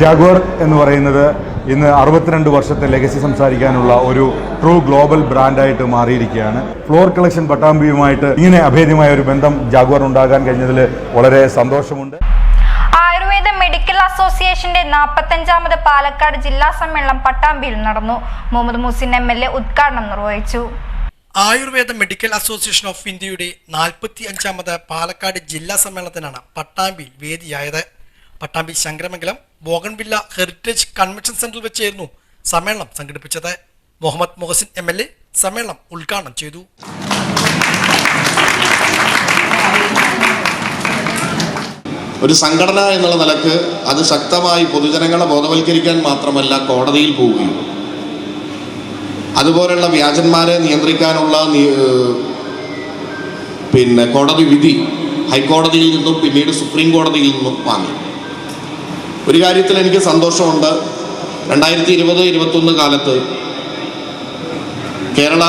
Jaguar എന്ന് പറയുന്നത് ഇന്ന് അറുപത്തിരണ്ട് വർഷത്തെ ലെഗസി സംസാരിക്കാനുള്ള ഒരു ട്രൂ ഗ്ലോബൽ ബ്രാൻഡായിട്ട് മാറിയിരിക്കുകയാണ്. ഫ്ലോർ കളക്ഷൻ പട്ടാമ്പിയുമായിട്ട് ഇങ്ങനെ അഭേദ്യമായ ഒരു ബന്ധം ജാഗ്വർ ഉണ്ടാകാൻ കഴിഞ്ഞതിൽ വളരെ സന്തോഷമുണ്ട്. ആയുർവേദ മെഡിക്കൽ അസോസിയേഷന്റെ നാൽപ്പത്തഞ്ചാമത് പാലക്കാട് ജില്ലാ സമ്മേളനം പട്ടാമ്പിയിൽ നടന്നു. Muhammad Musin M L A ഉദ്ഘാടനം നിർവഹിച്ചു. ആയുർവേദ മെഡിക്കൽ അസോസിയേഷൻ ഓഫ് ഇന്ത്യയുടെ നാൽപ്പത്തി അഞ്ചാമത് പാലക്കാട് ജില്ലാ സമ്മേളനത്തിനാണ് പട്ടാമ്പിയിൽ വേദിയായത്. Pattambi Sankaramangalam bougainvillea heritage convention സെന്ററിൽ വെച്ചായിരുന്നു സമ്മേളനം സംഘടിപ്പിച്ചത്. Muhammad Muhsin M L A സമ്മേളനം ഉദ്ഘാടനം ചെയ്തു. ഒരു സംഘടന എന്നുള്ള നിലയ്ക്ക് അത് ശക്തമായി പൊതുജനങ്ങളെ ബോധവൽക്കരിക്കാൻ മാത്രമല്ല കോടതിയിൽ പോവുകയും. അതുപോലുള്ള വ്യാജന്മാരെ നിയന്ത്രിക്കാനുള്ള പിന്നെ കോടതി വിധി ഹൈക്കോടതിയിൽ നിന്നും പിന്നീട് സുപ്രീം കോടതിയിൽ നിന്നും വാങ്ങി. ഒരു കാര്യത്തിൽ എനിക്ക് സന്തോഷമുണ്ട്. രണ്ടായിരത്തി ഇരുപത് ഇരുപത്തൊന്ന് കാലത്ത് കേരള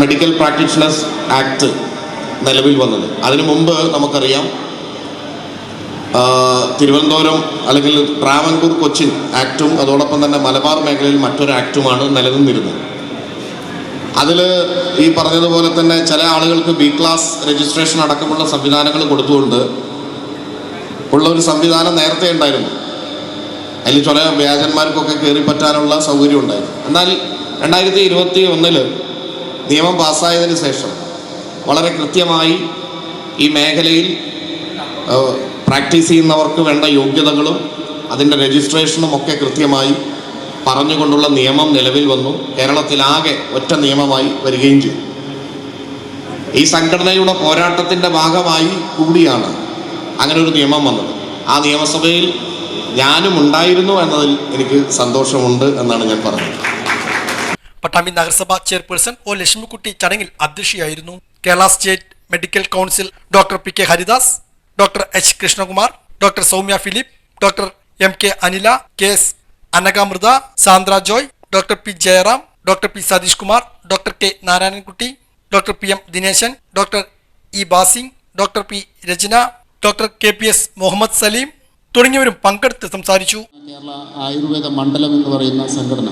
മെഡിക്കൽ പ്രാക്ടീഷണേഴ്സ് ആക്ട് നിലവിൽ വന്നത്. അതിനു മുമ്പ് നമുക്കറിയാം തിരുവനന്തപുരം അല്ലെങ്കിൽ ട്രാവൻകൂർ കൊച്ചിൻ ആക്റ്റും അതോടൊപ്പം തന്നെ മലബാർ മേഖലയിൽ മറ്റൊരു ആക്റ്റുമാണ് നിലനിന്നിരുന്നത്. അതിൽ ഈ പറഞ്ഞതുപോലെ തന്നെ ചില ആളുകൾക്ക് ബി ക്ലാസ് രജിസ്ട്രേഷൻ അടക്കമുള്ള സംവിധാനങ്ങൾ കൊടുത്തുകൊണ്ട് ഉള്ള ഒരു സംവിധാനം നേരത്തെ ഉണ്ടായിരുന്നു. അതിൽ ചില വ്യാജന്മാർക്കൊക്കെ കയറി പറ്റാനുള്ള സൗകര്യം ഉണ്ടായി. എന്നാൽ രണ്ടായിരത്തി ഇരുപത്തി ഒന്നിൽ നിയമം പാസ്സായതിന് ശേഷം വളരെ കൃത്യമായി ഈ മേഖലയിൽ പ്രാക്ടീസ് ചെയ്യുന്നവർക്ക് വേണ്ട യോഗ്യതകളും അതിന്റെ രജിസ്ട്രേഷനും ഒക്കെ കൃത്യമായി പറഞ്ഞുകൊണ്ടുള്ള നിയമം നിലവിൽ വന്നു. കേരളത്തിലാകെ ഒറ്റ നിയമമായി വരികയും ചെയ്തു. ഈ സംഘടനയുടെ പോരാട്ടത്തിന്റെ ഭാഗമായി കൂടിയാണ് അങ്ങനെ ഒരു നിയമം വന്നത്. ആ നിയമസഭയിൽ ഞാനും ഉണ്ടായിരുന്നു എന്നതിൽ എനിക്ക് സന്തോഷമുണ്ട് എന്നാണ് ഞാൻ പറഞ്ഞത്. പട്ടാമ്പി നഗരസഭ ചെയർപേഴ്സൺ ഒ ലക്ഷ്മിക്കുട്ടി ചടങ്ങിൽ അധ്യക്ഷയായിരുന്നു Kerala state medical council doctor P K Haridas doctor H Krishnakumar doctor Soumya Philip doctor M K Anila K S Anakamrutha Sandra Joy doctor P Jayaram doctor P Satheesh Kumar doctor K Narayanankutty doctor P M Dineshan doctor E Basing doctor P Rachana doctor K P S Muhammad Saleem തുടങ്ങിയവരും പങ്കെടുത്ത് സംസാരിച്ചു. കേരള ആയുർവേദ മണ്ഡലം എന്ന് പറയുന്ന സംഘടന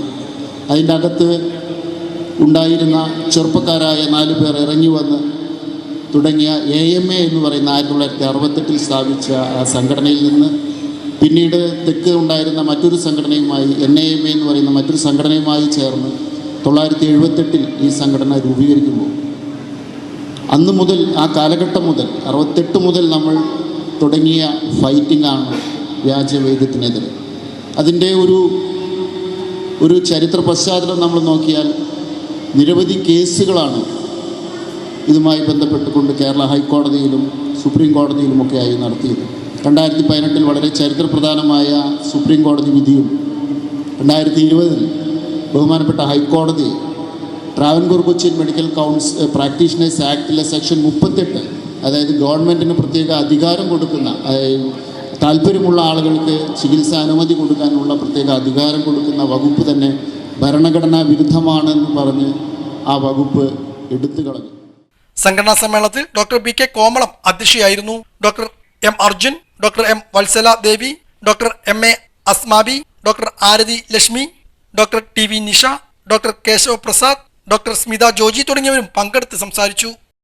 അതിന്റെ അകത്ത് ഉണ്ടായിരുന്ന ചെറുപ്പക്കാരായ നാല് പേർ ഇറങ്ങി വന്ന് തുടങ്ങിയ എ എം എ എന്ന് പറയുന്ന ആയിരത്തി തൊള്ളായിരത്തി അറുപത്തെട്ടിൽ സ്ഥാപിച്ച ആ സംഘടനയിൽ നിന്ന് പിന്നീട് തെക്ക് ഉണ്ടായിരുന്ന മറ്റൊരു സംഘടനയുമായി എൻ എ എം എ എന്ന് പറയുന്ന മറ്റൊരു സംഘടനയുമായി ചേർന്ന് തൊള്ളായിരത്തി എഴുപത്തെട്ടിൽ ഈ സംഘടന രൂപീകരിക്കുമ്പോൾ അന്ന് മുതൽ ആ കാലഘട്ടം മുതൽ അറുപത്തെട്ട് മുതൽ നമ്മൾ തുടങ്ങിയ ഫൈറ്റിംഗാണ് വ്യാജവേദത്തിനെതിരെ. അതിന്റെ ഒരു ഒരു ചരിത്ര പശ്ചാത്തലം നമ്മൾ നോക്കിയാൽ നിരവധി കേസുകളാണ് ഇതുമായി ബന്ധപ്പെട്ടുകൊണ്ട് കേരള ഹൈക്കോടതിയിലും സുപ്രീം കോടതിയിലുമൊക്കെയായി നടത്തിയത്. രണ്ടായിരത്തി പതിനെട്ടിൽ വളരെ ചരിത്രപ്രധാനമായ സുപ്രീം കോടതി വിധിയും രണ്ടായിരത്തി ഇരുപതിൽ ബഹുമാനപ്പെട്ട ഹൈക്കോടതി Travancore Cochin medical council practitioners ആക്ടിലെ section മുപ്പത്തെട്ട് അതായത് ഗവൺമെന്റിന് പ്രത്യേക അധികാരം കൊടുക്കുന്ന താല്പര്യമുള്ള ആളുകൾക്ക് ചികിത്സാ അനുമതി കൊടുക്കാനുള്ള പ്രത്യേക അധികാരം കൊടുക്കുന്ന വകുപ്പ് തന്നെ ഭരണഘടനാ വിരുദ്ധമാണെന്ന് പറഞ്ഞ് ആ വകുപ്പ് എടുത്തു കളഞ്ഞു. സംഘടനാ സമ്മേളനത്തിൽ doctor B K Komalam അധ്യക്ഷയായിരുന്നു. Doctor M Arjun doctor M Vatsala Devi doctor M A Asmabi doctor Aarathi Lakshmi doctor T V Nisha doctor Keshav Prasad doctor Smitha Joji തുടങ്ങിയവരും പങ്കെടുത്ത് സംസാരിച്ചു.